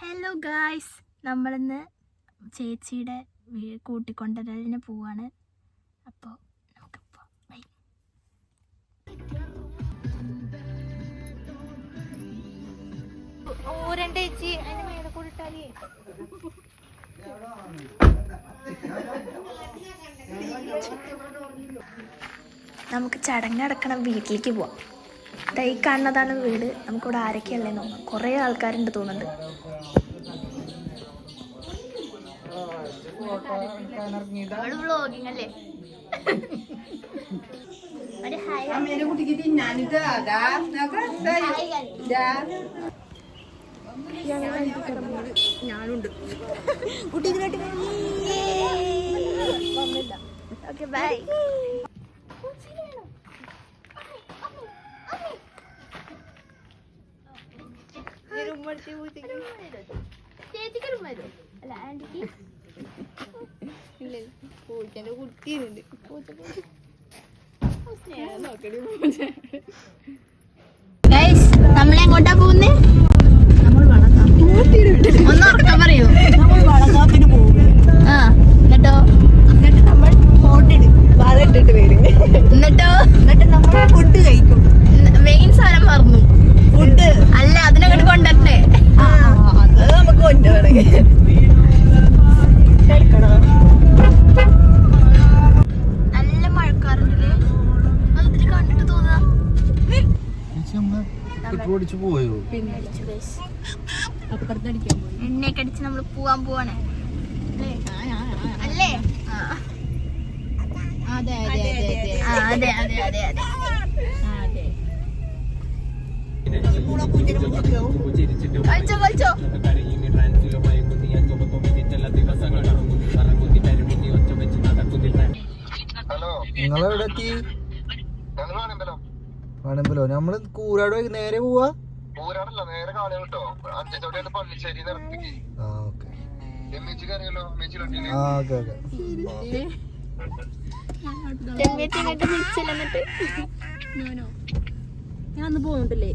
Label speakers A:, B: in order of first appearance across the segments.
A: Hello guys നമ്മളിന്ന് ചേച്ചിയുടെ കൂട്ടിക്കൊണ്ടുവരലിന് പോവാണ്. അപ്പോൾ നമുക്ക് പോവാം. ബൈ ഓരണ്ട ചേച്ചി അതിന് മേലെ കൂടെ ഇട്ടാലേ. നമുക്ക് ചടങ്ങ് നടക്കണം വീട്ടിലേക്ക് പോവാം. ഈ കാണുന്നതാണ് വീട്. നമുക്കിവിടെ ആരൊക്കെയല്ലേ നോക്കാം കുറേ ആൾക്കാരുണ്ട് തോന്നുന്നുണ്ട്. ഞാനുണ്ട്. അല്ലേ ഓക്കെ ഹായ് ഓക്കെ ബൈ ചേച്ചിക്ക് തരുമോ? അല്ല ആന്റിക്ക്
B: പൂച്ചന്റെ കുട്ടിയുണ്ട്
A: ഗൈസ് നമ്മളെങ്ങോട്ടാ പോകുന്നേ ഒന്ന് ഉറക്കം പറയൂ
B: നമ്മൾ വളകാപ്പിന് പോകും
A: ആ എന്നിട്ടോ
B: എന്നിട്ട് നമ്മൾ ഫോട്ടിട് വള ഇട്ടിട്ട് വരും
A: എന്നിട്ടോ
B: എന്നിട്ട് നമ്മൾ ഫുഡ് കഴിക്കും
A: മെയിൻ സാധനം മറന്നു
B: ഫുഡ്
A: അല്ല അതിനങ്ങോട്ട് കൊണ്ടട്ടെ
B: അത് നമുക്ക് കൊണ്ടുപോകണം കഴിക്കണോ
A: നല്ല മഴക്കാറുണ്ടല്ലേ അത് ഇതിൽ കണ്ടിട്ട് തോന്നുക
C: ചേച്ചി നമ്മൾ പെട്രോൾ അടിച്ച് പോയോ
A: അടിച്ചു guys.
B: അപ്പുറത്തടിക്കാൻ പോയി.
A: എണ്ണയൊക്കെ അടിച്ച് നമ്മൾ പോവാൻ പോവാണ്. അല്ലേ? അല്ലേ? ആ.
B: അതെ അതെ അതെ അതെ
A: ആ, അതെ അതെ അതെ അതെ.
B: അതെ.
A: കഴിച്ചോ കഴിച്ചോ
C: നിങ്ങളെവിടെ എത്തി? വേണമ്പലോ നമ്മൾ കൂരാട് നേരെ പോവാ?
D: കൂരാടല്ല നേരെ കാളി കിട്ടോ അഞ്ചത്തോടെയാണ് പള്ളിശ്ശേരി നിറത്തേക്ക്
C: ആ ഓക്കെ.
D: എമ്മേച്ചിക്ക് അറിയാലോ എമ്മേച്ചി കണ്ടിന്
C: ആ ഓക്കെ ഓക്കെ.
B: ഞാൻ അന്ന് പോകുന്നുണ്ടല്ലേ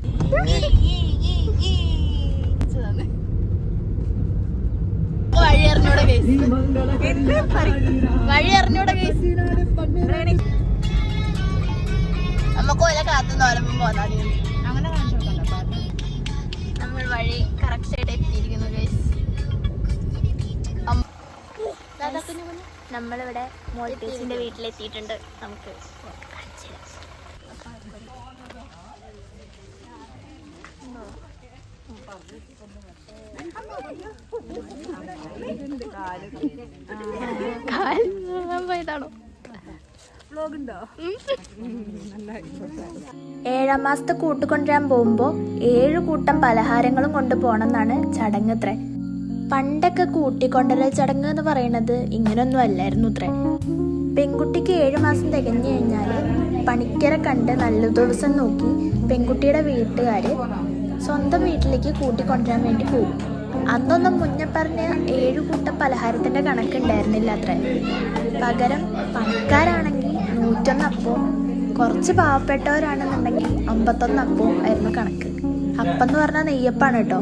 A: വഴി അറിഞ്ഞൂടെ വഴി അറിഞ്ഞൂടെ നമുക്ക് ഓല കാത്തു നോലമ്പം പോന്നാ
B: അങ്ങനെ കാണിച്ചു
A: നമ്മൾ വഴി നമ്മളിവിടെ മോൾട്ടേസിന്റെ വീട്ടിലെത്തിയിട്ടുണ്ട്. നമുക്ക് കാണിച്ചു പോയതാണോ ഏഴാം മാസത്തെ കൂട്ടുകൊണ്ടുവരാൻ പോകുമ്പോൾ ഏഴ് കൂട്ടം പലഹാരങ്ങളും കൊണ്ടുപോകണം എന്നാണ് ചടങ്ങ് അത്രേ. പണ്ടൊക്കെ കൂട്ടിക്കൊണ്ടരൽ ചടങ്ങ് എന്ന് പറയുന്നത് ഇങ്ങനൊന്നും അല്ലായിരുന്നു ഇത്ര. പെൺകുട്ടിക്ക് ഏഴു മാസം തികഞ്ഞു കഴിഞ്ഞാൽ പണിക്കരെ കണ്ട് നല്ല ദിവസം നോക്കി പെൺകുട്ടിയുടെ വീട്ടുകാർ സ്വന്തം വീട്ടിലേക്ക് കൂട്ടിക്കൊണ്ടുവരാൻ വേണ്ടി പോകും അന്നൊന്നും മുന്നേ പറഞ്ഞ ഏഴു കൂട്ടം പലഹാരത്തിന്റെ കണക്കുണ്ടായിരുന്നില്ല അത്രേ. പകരം പണിക്കാരാണെങ്കിൽ നൂറ്റൊന്നപ്പവും കുറച്ച് പാവപ്പെട്ടവരാണെന്നുണ്ടെങ്കിൽ അമ്പത്തൊന്നപ്പവും ആയിരുന്നു കണക്ക്. അപ്പം എന്ന് പറഞ്ഞാൽ നെയ്യപ്പാണ് കേട്ടോ.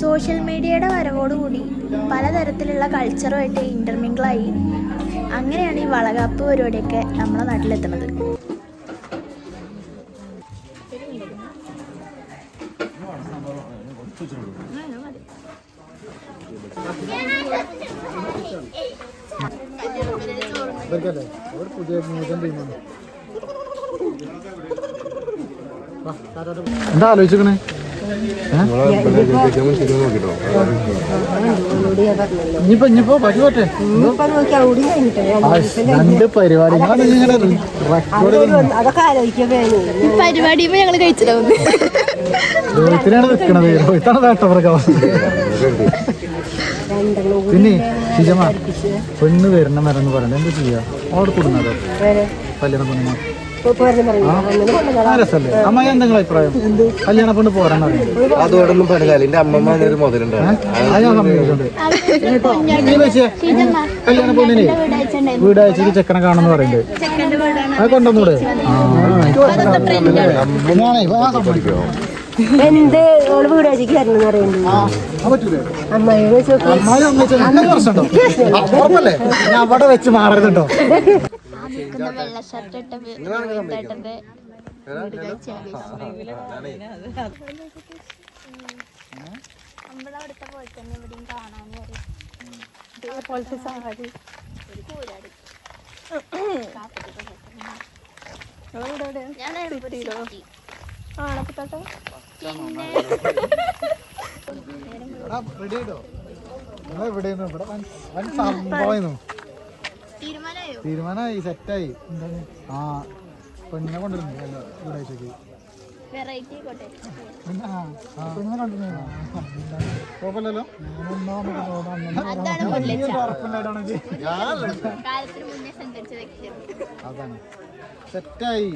A: സോഷ്യൽ മീഡിയയുടെ വരവോടുകൂടി പലതരത്തിലുള്ള കൾച്ചറുമായിട്ട് ഇന്റർമിങ്കിളായി അങ്ങനെയാണ് ഈ വളകാപ്പ് പരിപാടിയൊക്കെ നമ്മുടെ നാട്ടിലെത്തുന്നത്.
C: എന്താ ആലോചിക്കണേ ഇനിയിപ്പോ ഇനിയിപ്പോ രണ്ട് പരിപാടി
A: ഈ ഞങ്ങൾ കഴിച്ചിട്ടാവുന്നു
C: രോഹിത്തിനാണ് നിൽക്കണത് രോഹിത്താണ് വേട്ടവർക്കാവ് പിന്നെ ഷിജമ പെണ്ണ് വരണ മരം എന്ന് പറയണ്ട എന്താ ചെയ്യാ? അവിടെ കൊടുക്കുന്നതോ കല്യാണ രസല്ലേ അമ്മ എന്തെങ്കിലും അഭിപ്രായം? കല്യാണ പെണ്ണ് പോരാൻ പറയുന്നത്
D: അതോടൊന്നും പറഞ്ഞാൽ എന്റെ അമ്മമ്മ ഒരു മുതലുണ്ട്
C: അത് ഞാൻ സമ്മതിക്കുന്നുണ്ട് നീ വെച്ചേ കല്യാണ പെണ്ണിനെ വീടാഴ്ചക്ക് ചെക്കനെ കാണുന്നു
A: പറയുന്നത്
C: അത് കൊണ്ടുവന്നൂടെ?
E: എന്ത്? ഓൾ വീട് വരണം പറയുന്നു അമ്മയോട്
C: അവിടെ വെച്ച് മാറരുത് കേട്ടോ
F: വെള്ള ഷർട്ട് ഇട്ട ഇട്ടത് നമ്മളവിടുത്തെ പോലെ തന്നെ ഇവിടെയും കാണാൻ ഇതേപോലത്തെ സാരി. ഞാൻ ആണപ്പത്തോട്ടെ
C: റെഡി ആയിട്ടോ? നിങ്ങൾ എവിടെയാണ് ഇവിടെ വൻ- സംഭവമായിരുന്നു.
F: തീരുമാനമായി
C: സെറ്റായി എന്താണ് ആ പെണ്ണിനെ അല്ല കൊണ്ടുവരുന്നു കുഴപ്പമില്ലല്ലോ
F: അതാണ്
C: അതാണ് സെറ്റായി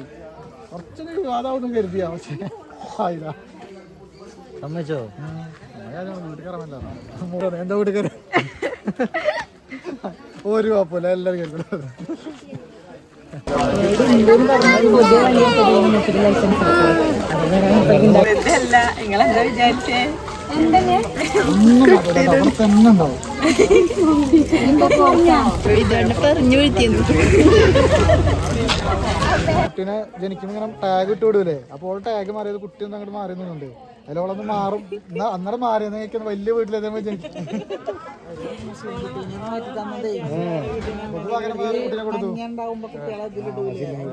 C: കുറച്ചൊരു വിവാദമാവുന്നു കരുതിയാ പക്ഷേ ആയില്ല
G: സമ്മതിച്ചോ
C: വീട്ടിൽ കയറാമല്ലോ എന്താ വീട്ടിൽ കയറി ഒരു കുഴപ്പമില്ല എല്ലാവരും കേൾക്കണം കുട്ടീനെ ജനിക്കുമ്പോൾ ഇങ്ങനെ ടാഗ് ഇട്ട് വിടൂലേ? അപ്പോൾ ടാഗ് മാറിയത് കുട്ടി ഒന്ന് അങ്ങോട്ട് മാറിയുന്നുണ്ട് അതിലോളൊന്ന് മാറും. എന്നാ അന്നേരം മാറിയെന്ന് വലിയ വീട്ടിലേതേ ജനിക്കും അത് പകരം വേറെ കുട്ടീനെ കൊടുത്തു.
G: ഉണ്ടാവുമ്പോ കുട്ടികളെ അതിലിടൂലേ അതിൽ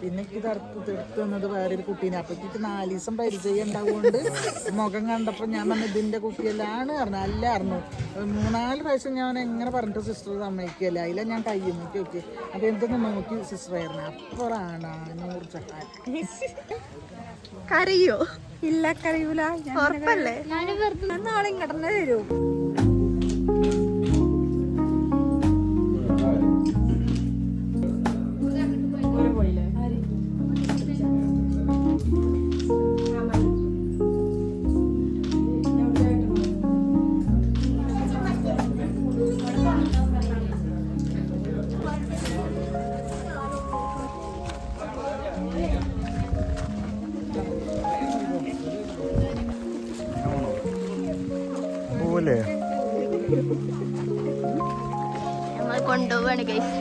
G: പിന്നെ ഇത് അടുത്ത് തെടുത്തുന്നത് വേറൊരു കുട്ടീനെ. അപ്പൊ എനിക്ക് നാല് ദിവസം പരിചയം ഉണ്ടാവുകൊണ്ട് മുഖം കണ്ടപ്പോ ഞാൻ പറഞ്ഞു ഇതിന്റെ കുട്ടിയല്ലാണ് പറഞ്ഞു അല്ല അറിഞ്ഞു മൂന്നാൽ പ്രാവശ്യം ഞാൻ എങ്ങനെ പറഞ്ഞിട്ട് സിസ്റ്റർ സമ്മതിക്കല്ല അതില ഞാൻ കയ്യും നോക്കി നോക്കി അപ്പൊ എന്തൊന്നും നോക്കി സിസ്റ്റർ ആയിരുന്നു. അപ്പോഴാണ് നൂറ് ചഹാൻ
E: കരയോ ഇല്ല കറിയൂല ഉറപ്പല്ലേ? നാളെ കിടന്നു വരൂ.
F: നമ്മൾ കൊണ്ടുപോവാണ് ഗൈസ്